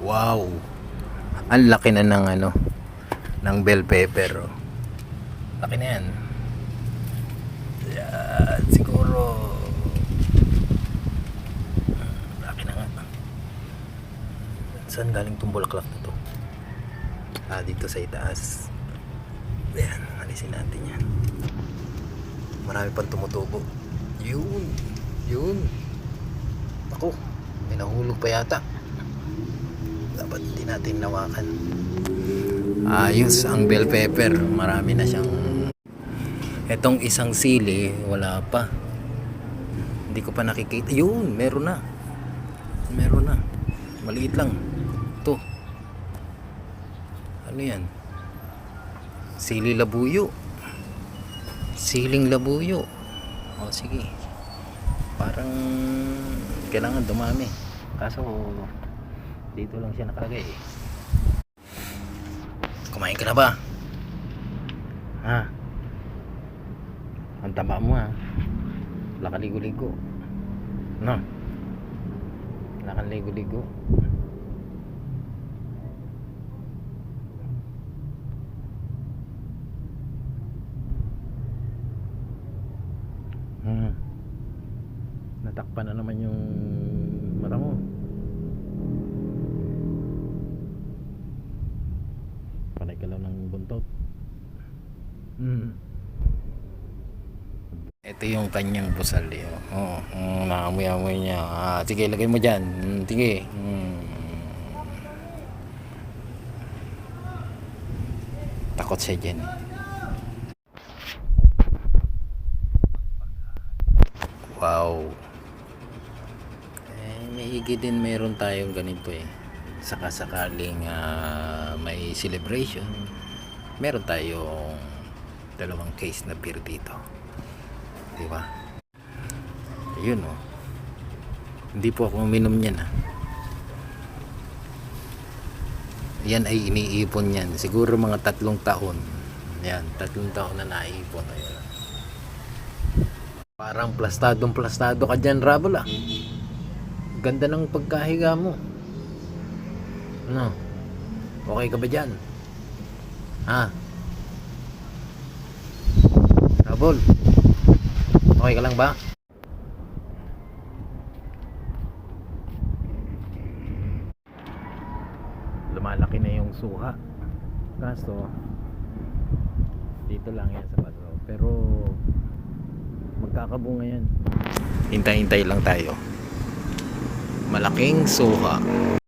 Wow. Ang laki na ng ano ng bell pepper. oh. Laki na yan. Yan, siguro Hmm, laki na nga. Saan galing tong bulaklak na to? Ah, dito sa itaas. Yan, alisin natin yan. Marami pang tumutubo. Yun. Yun. Ako, may nahulog pa yata. Dapat hindi natin nawakan. Ayos ang bell pepper. Marami na siyang... Etong isang sili, wala pa. Hindi ko pa nakikita. Yun, meron na. Meron na. Maliit lang. Ito. Ano yan? Sili labuyo. Siling labuyo. O sige. Parang kailangan dumami. Kaso dito lang siya nakalagay. eh. Kumain ka na ba? Ha? Ang taba mo ha. Lakaligo-ligo. No? Lakaligo-ligo. Hmm. Natakpan na naman yung mata mo. Hmm. Ito yung kanyang busal eh. Oo, oh, naamoy-amoy niya. Ah, sige, lagay mo dyan. Hmm, sige. Hmm. Takot siya dyan. Wow. Eh, may higit din meron tayong ganito eh. Saka sakaling ah, may celebration, meron tayong dalawang case na beer dito. Di ba? Ayun oh. Hindi po ako uminom niyan ah. Yan ay iniipon yan. Siguro mga tatlong taon. Yan, tatlong taon na naipon. Ayun. Parang plastadong plastado ka dyan, Rabol ah. Ganda ng pagkahiga mo. Ano? Okay ka ba dyan? Ha? Rabol? Okay ka lang ba? Lumalaki na yung suha. Kaso, dito lang yan sa paso. Pero, magkakabunga yan. Hintay-hintay lang tayo. Malaking suha.